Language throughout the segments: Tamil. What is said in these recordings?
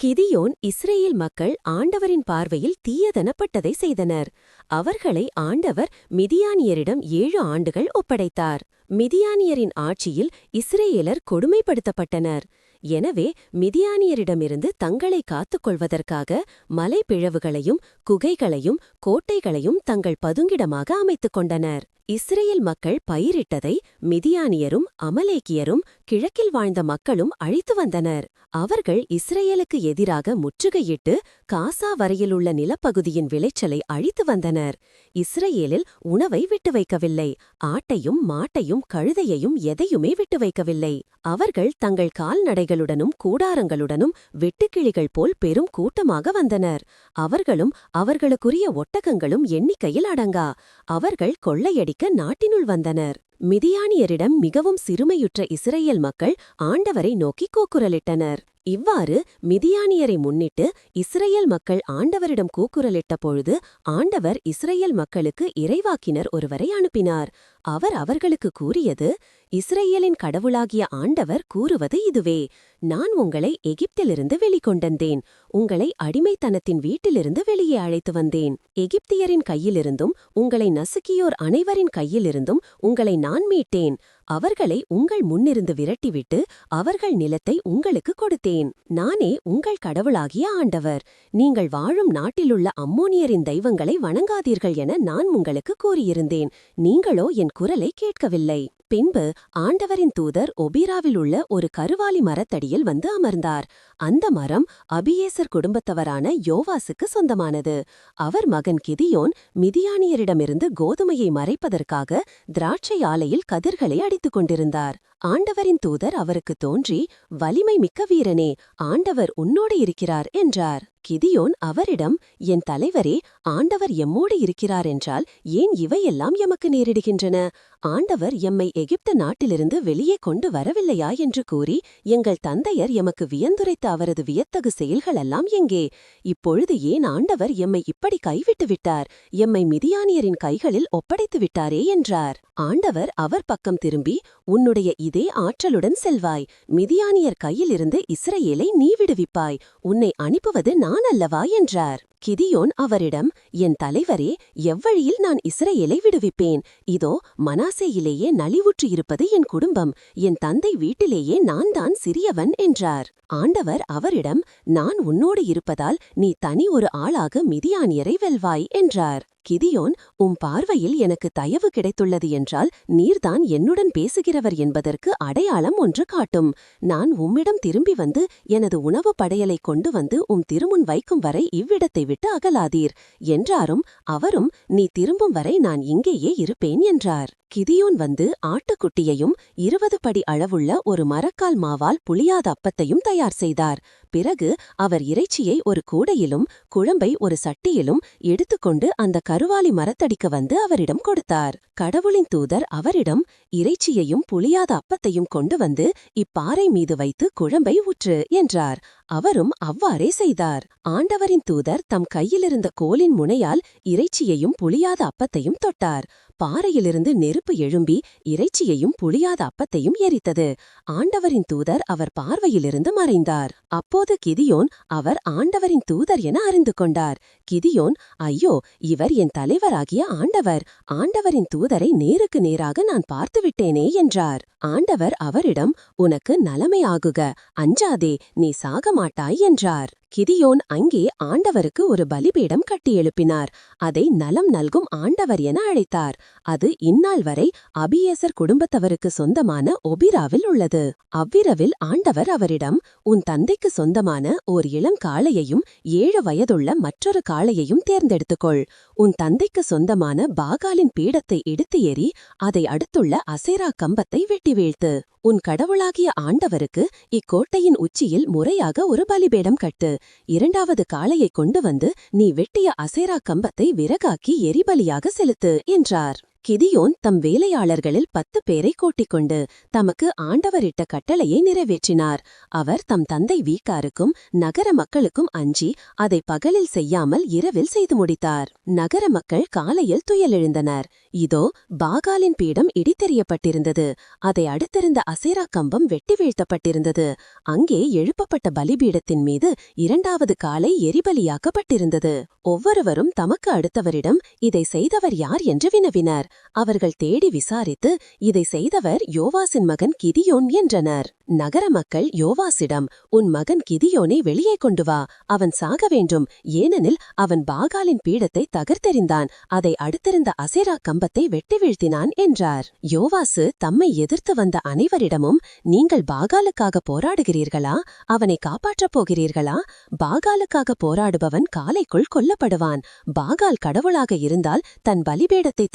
கிதியோன் இஸ்ரேல் மக்கள் ஆண்டவரின் பார்வையில் தீயதனப்பட்டதை செய்தனர். அவர்களை ஆண்டவர் மிதியானியரிடம் ஏழு ஆண்டுகள் ஒப்படைத்தார். மிதியானியரின் ஆட்சியில் இஸ்ரேலர் கொடுமைப்படுத்தப்பட்டனர். எனவே மிதியானியரிடமிருந்து தங்களை காத்துக்கொள்வதற்காக மலைப்பிழவுகளையும் குகைகளையும் கோட்டைகளையும் தங்கள் பதுங்கிடமாக அமைத்துக் கொண்டனர் இஸ்ரேல் மக்கள் பயிரிட்டதை மிதியானியரும் அமலேக்கியரும் கிழக்கில் வாழ்ந்த மக்களும் அழித்து வந்தனர். அவர்கள் இஸ்ரேலுக்கு எதிராக முற்றுகையிட்டு காசா வரையிலுள்ள நிலப்பகுதியின் விளைச்சலை அழித்து வந்தனர். இஸ்ரேலில் உணவை விட்டு வைக்கவில்லை. ஆட்டையும் மாட்டையும் கழுதையையும் எதையுமே விட்டு வைக்கவில்லை. அவர்கள் தங்கள் கால்நடைகளுடனும் கூடாரங்களுடனும் வெட்டுக்கிளிகள் போல் பெரும் கூட்டமாக வந்தனர். அவர்களும் அவர்களுக்குரிய ஒட்டகங்களும் எண்ணிக்கையில் அடங்கா. அவர்கள் கொள்ளையடிக்க நாட்டினுள் வந்தனர். மிதியானியரிடம் மிகவும் சிறுமையுற்ற இஸ்ரேல் மக்கள் ஆண்டவரை நோக்கி கூக்குரலிட்டனர். இவ்வாறு மிதியானியரை முன்னிட்டு இஸ்ரேல் மக்கள் ஆண்டவரிடம் கூக்குரலிட்ட பொழுது ஆண்டவர் இஸ்ரேல் மக்களுக்கு இறைவாக்கினர் ஒருவரை அனுப்பினார். அவர் அவர்களுக்கு கூறியது இஸ்ரேலின் கடவுளாகிய ஆண்டவர் கூறுவது இதுவே. நான் உங்களை எகிப்திலிருந்து வெளிக்கொண்டந்தேன். உங்களை அடிமைத்தனத்தின் வீட்டிலிருந்து வெளியே அழைத்து வந்தேன். எகிப்தியரின் கையிலிருந்தும் உங்களை நசுக்கியோர் அனைவரின் கையிலிருந்தும் உங்களை நான் மீட்டேன். அவர்களை உங்கள் முன்னிருந்து விரட்டிவிட்டு அவர்கள் நிலத்தை உங்களுக்கு கொடுத்தேன். நானே உங்கள் கடவுளாகிய ஆண்டவர். நீங்கள் வாழும் நாட்டிலுள்ள அம்மோனியரின் தெய்வங்களை வணங்காதீர்கள் என நான் உங்களுக்கு கூறியிருந்தேன். நீங்களோ என் குரலை கேட்கவில்லை. பின்பு ஆண்டவரின் தூதர் ஒபீராவில் உள்ள ஒரு கருவாலி மரத்தடியில் வந்து அமர்ந்தார். அந்த மரம் அபியேசர் குடும்பத்தவரான யோவாசுக்கு சொந்தமானது. அவர் மகன் கிதியோன் மிதியானியரிடமிருந்து கோதுமையை மறைப்பதற்காக திராட்சை ஆலையில் கதிர்களை அடித்துக் கொண்டிருந்தார். ஆண்டவரின் தூதர் அவருக்கு தோன்றி வலிமை மிக்க வீரனே ஆண்டவர் உன்னோடு இருக்கிறார் என்றார். கிதியோன் அவரிடம் என் தலைவரே ஆண்டவர் எம்மோடு இருக்கிறார் என்றால் ஏன் இவையெல்லாம் எமக்கு நேரிடுகின்றன? ஆண்டவர் எம்மை எகிப்து நாட்டிலிருந்து வெளியே கொண்டு வரவில்லையா? என்று கூறி எங்கள் தந்தையர் எமக்கு வியந்துரைத்த அவரது வியத்தகு செயல்களெல்லாம் எங்கே? இப்பொழுது ஏன் ஆண்டவர் எம்மை இப்படி கைவிட்டு விட்டார்? எம்மை மிதியானியரின் கைகளில் ஒப்படைத்து விட்டாரே என்றார். ஆண்டவர் அவர் பக்கம் திரும்பி உன்னுடைய இதே ஆற்றலுடன் செல்வாய். மிதியானியர் கையிலிருந்து இஸ்ரேலை நீ விடுவிப்பாய். உன்னை அனுப்புவது நான் அல்லவா? என்றார். கிதியோன் அவரிடம் என் தலைவரே எவ்வழியில் நான் இஸ்ரேலை விடுவிப்பேன்? இதோ மனாசேயிலேயே நலிவுற்று இருப்பது என் குடும்பம். என் தந்தை வீட்டிலேயே நான் தான் சிறியவன் என்றார். ஆண்டவர் அவரிடம் நான் உன்னோடு இருப்பதால் நீ தனி ஒரு ஆளாக மிதியானியரை வெல்வாய் என்றார். கிதியோன் உம் பார்வையில் எனக்கு தயவு கிடைத்துள்ளது என்றால் நீர்தான் என்னுடன் பேசுகிறவர் என்பதற்கு அடையாளம் ஒன்று காட்டும். நான் உம்மிடம் திரும்பி வந்து எனது உணவு படையலை கொண்டு வந்து உம் திருமுன் வைக்கும் வரை இவ்விடத்தை விட்டு அகலாதீர். என்றாரும் அவரும் நீ திரும்பும் வரை நான் இங்கேயே இருப்பேன் என்றார். கிதியோன் வந்து ஆட்டுக்குட்டியையும் இருபது படி அளவுள்ள ஒரு மரக்கால் மாவால் புளியாத அப்பத்தையும் தயார் செய்தார். பிறகு அவர் இறைச்சியை ஒரு கூடையிலும் குழம்பை ஒரு சட்டியிலும் எடுத்துக்கொண்டு அந்த கருவாலி மரத்தடிக்கு வந்து அவரிடம் கொடுத்தார். கடவுளின் தூதர் அவரிடம் இறைச்சியையும் புளியாத அப்பத்தையும் கொண்டு வந்து இப்பாறை மீது வைத்து குழம்பை ஊற்று என்றார். அவரும் அவ்வாறே செய்தார். ஆண்டவரின் தூதர் தம் கையிலிருந்த கோலின் முனையால் இறைச்சியையும் புளியாத அப்பத்தையும் தொட்டார். பாறையிலிருந்து நெருப்பு எழும்பி இறைச்சியையும் புளியாத அப்பத்தையும் எரித்தது. ஆண்டவரின் தூதர் அவர் பார்வையிலிருந்து மறைந்தார். அப்போது கிதியோன் அவர் ஆண்டவரின் தூதர் என அறிந்து கொண்டார். கிதியோன் ஐயோ இவர் என் தலைவராகிய ஆண்டவர். ஆண்டவரின் தூதரை நேருக்கு நேராக நான் பார்த்துவிட்டேனே என்றார். ஆண்டவர் அவரிடம் உனக்கு நலமையாகுக. அஞ்சாதே நீ சாக மாட்டாய் என்றார். கிதியோன் அங்கே ஆண்டவருக்கு ஒரு பலிபீடம் கட்டி எழுப்பினார். அதை நலம் நல்கும் ஆண்டவர் என அழைத்தார். அது இந்நாள் வரை அபியேசர் குடும்பத்தவருக்கு சொந்தமான ஒபிராவில் உள்ளது. அவ்விரவில் ஆண்டவர் அவரிடம் உன் தந்தைக்கு சொந்தமான ஓர் இளம் காளையையும் ஏழு வயதுள்ள மற்றொரு காளையையும் தேர்ந்தெடுத்துக்கொள். உன் தந்தைக்கு சொந்தமான பாகாலின் பீடத்தை எடுத்து எறி அதை அடுத்துள்ள அசேரா கம்பத்தை வெட்டி வீழ்த்து. உன் கடவுளாகிய ஆண்டவருக்கு இக்கோட்டையின் உச்சியில் முறையாக ஒரு பலிபேடம் கட்டு. இரண்டாவது காளையைக் கொண்டு வந்து நீ வெட்டிய அசேரா கம்பத்தை விறகாக்கி எரிபலியாக செலுத்து என்றார். கிதியோன் தம் வேலையாளர்களில் பத்து பேரை கூட்டிக்கொண்டு தமக்கு ஆண்டவரிட்ட கட்டளையை நிறைவேற்றினார். அவர் தம் தந்தை வீக்காருக்கும் நகர மக்களுக்கும் அஞ்சி அதை பகலில் செய்யாமல் இரவில் செய்து முடித்தார். நகர மக்கள் காலையில் துயலெழுந்தனர். இதோ பாகாலின் பீடம் இடித்தெறியப்பட்டிருந்தது. அதை அடுத்திருந்த அசேரா கம்பம் வெட்டி வீழ்த்தப்பட்டிருந்தது. அங்கே எழுப்பப்பட்ட பலிபீடத்தின் மீது இரண்டாவது காலை எரிபலியாக்கப்பட்டிருந்தது. ஒவ்வொருவரும் தமக்கு அடுத்தவரிடம் இதை செய்தவர் யார் என்று வினவினர். அவர்கள் தேடி விசாரித்து இதை செய்தவர் யோவாசின் மகன் கிதியோன் என்றனர். நகர மக்கள் யோவாசிடம் உன் மகன் கிதியோனை வெளியே கொண்டு வா அவன் சாக வேண்டும். ஏனெனில் அவன் பாகாலின் பீடத்தை தகர்த்தெறிந்தான் அதை அடுத்திருந்த அசேரா கம்பத்தை வெட்டி வீழ்த்தினான் என்றார். யோவாசு தம்மை எதிர்த்து வந்த அனைவரிடமும் நீங்கள் பாகாலுக்காக போராடுகிறீர்களா? அவனை காப்பாற்றப் போகிறீர்களா? பாகாலுக்காக போராடுபவன் காலைக்குள் கொல்லப்படுவான். பாகால் கடவுளாக இருந்தால் தன் பலிபீடத்தை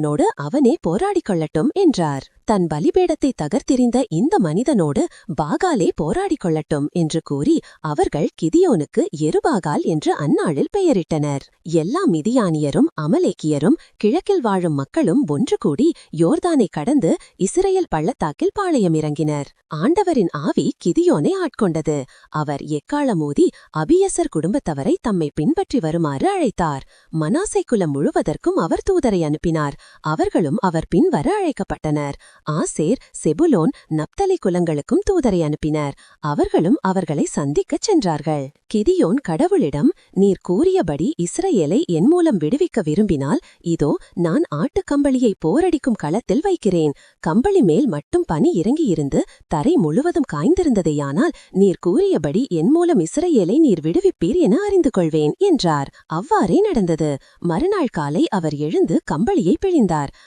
அவனோடு அவனே போராடிக் கொள்ளட்டும் என்றார். தன் பலிபீடத்தை தகர்த்தெறிந்த இந்த மனிதனோடு பாகாலே போராடிக் கொள்ளட்டும் என்று கூறி அவர்கள் கிதியோனுக்கு எருபாகால் என்று அந்நாளில் பெயரிட்டனர். எல்லா மிதியானியரும் அமலேக்கியரும் கிழக்கில் வாழும் மக்களும் ஒன்று கூடி யோர்தானை கடந்து இஸ்ரேல் பள்ளத்தாக்கில் பாளையம் இறங்கினர் ஆண்டவரின் ஆவி கிதியோனை ஆட்கொண்டது. அவர் எக்காலமோதி அபியசர் குடும்பத்தவரை தம்மை பின்பற்றி வருமாறு அழைத்தார். மனாசை குலம் முழுவதற்கும் அவர் தூதரை அனுப்பினார். அவர்களும் அவர் பின்வர அழைக்கப்பட்டனர். ஆசேர் செபுலோன் நப்தலி குலங்களுக்கும் தூதரை அனுப்பினர். அவர்களும் அவர்களை சந்திக்கச் சென்றார்கள். கிதியோன் கடவுளிடம் நீர் கூறியபடி இஸ்ரேலை என் மூலம் விடுவிக்க விரும்பினால் இதோ நான் ஆட்டுக்கம்பளியை போரடிக்கும் களத்தில் வைக்கிறேன். கம்பளி மேல் மட்டும் பனி இறங்கியிருந்து தரை முழுவதும் காய்ந்திருந்ததேயானால் நீர் கூறியபடி என் மூலம் இஸ்ரேலை நீர் விடுவிப்பீர் என அறிந்து கொள்வேன் என்றார். அவ்வாறே நடந்தது. மறுநாள் காலை அவர் எழுந்து கம்பளியை பிழிந்தார்.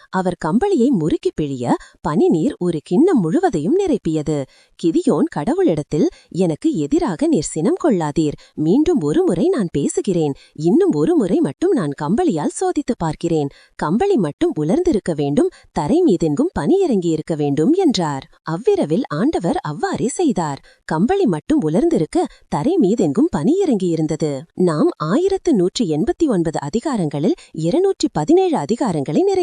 அவர் கம்பளியை முறுக்கி பிழிய பனிநீர் ஒரு கிண்ணம் முழுவதையும் நிரப்பியது. கிதியோன் கடவுளிடத்தில் எனக்கு எதிராக நீர் சினம் கொள்ளாதீர். மீண்டும் ஒருமுறை நான் பேசுகிறேன். இன்னும் ஒரு முறை மட்டும் நான் கம்பளியால் சோதித்துப் பார்க்கிறேன். கம்பளி மட்டும் உலர்ந்திருக்க வேண்டும். தரை மீதெங்கும் பனி இறங்கியிருக்க வேண்டும் என்றார். அவ்விரவில் ஆண்டவர் அவ்வாறே செய்தார். கம்பளி மட்டும் உலர்ந்திருக்க தரை மீதெங்கும் பனி இறங்கியிருந்தது நாம் ஆயிரத்து நூற்றி எண்பத்தி ஒன்பது அதிகாரங்களில் இருநூற்றி பதினேழு அதிகாரங்களை நிறை